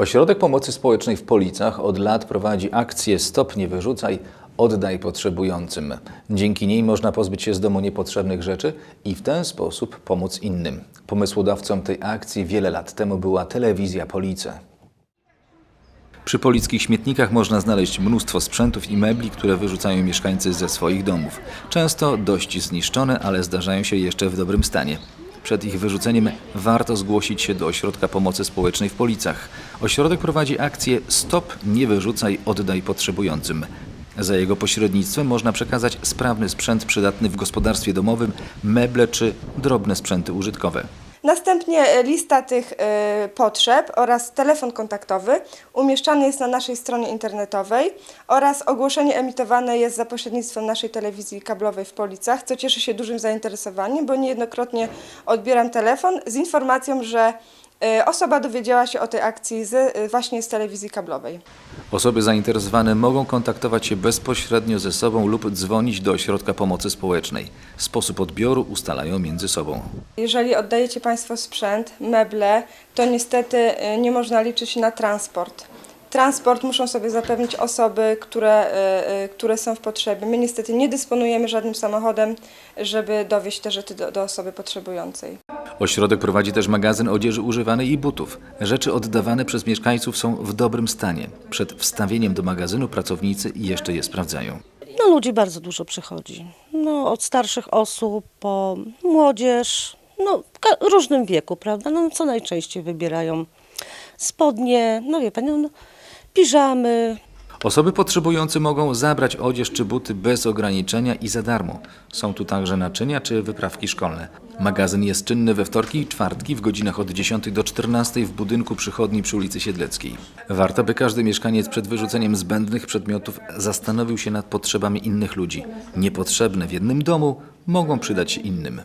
Ośrodek Pomocy Społecznej w Policach od lat prowadzi akcję Stop nie wyrzucaj, oddaj potrzebującym. Dzięki niej można pozbyć się z domu niepotrzebnych rzeczy i w ten sposób pomóc innym. Pomysłodawcą tej akcji wiele lat temu była telewizja Police. Przy polickich śmietnikach można znaleźć mnóstwo sprzętów i mebli, które wyrzucają mieszkańcy ze swoich domów. Często dość zniszczone, ale zdarzają się jeszcze w dobrym stanie. Przed ich wyrzuceniem warto zgłosić się do Ośrodka Pomocy Społecznej w Policach. Ośrodek prowadzi akcję Stop, nie wyrzucaj, oddaj potrzebującym. Za jego pośrednictwem można przekazać sprawny sprzęt przydatny w gospodarstwie domowym, meble czy drobne sprzęty użytkowe. Następnie e, lista tych e, potrzeb oraz telefon kontaktowy umieszczany jest na naszej stronie internetowej oraz ogłoszenie emitowane jest za pośrednictwem naszej telewizji kablowej w Policach, co cieszy się dużym zainteresowaniem, bo niejednokrotnie odbieram telefon z informacją, że osoba dowiedziała się o tej akcji z, e, właśnie z telewizji kablowej. Osoby zainteresowane mogą kontaktować się bezpośrednio ze sobą lub dzwonić do Ośrodka Pomocy Społecznej. Sposób odbioru ustalają między sobą. Jeżeli oddajecie Państwo sprzęt, meble, to niestety e, nie można liczyć na transport. Transport muszą sobie zapewnić osoby, które, e, e, które są w potrzebie. My niestety nie dysponujemy żadnym samochodem, żeby dowieść te rzeczy do, do osoby potrzebującej. Ośrodek prowadzi też magazyn odzieży używanej i butów. Rzeczy oddawane przez mieszkańców są w dobrym stanie. Przed wstawieniem do magazynu pracownicy jeszcze je sprawdzają. No ludzi bardzo dużo przychodzi. No od starszych osób po młodzież, no w różnym wieku, prawda? No co najczęściej wybierają spodnie, no wie pani, no, no, piżamy, Osoby potrzebujące mogą zabrać odzież czy buty bez ograniczenia i za darmo. Są tu także naczynia czy wyprawki szkolne. Magazyn jest czynny we wtorki i czwartki w godzinach od 10 do 14 w budynku przychodni przy ulicy Siedleckiej. Warto, by każdy mieszkaniec przed wyrzuceniem zbędnych przedmiotów zastanowił się nad potrzebami innych ludzi. Niepotrzebne w jednym domu mogą przydać się innym.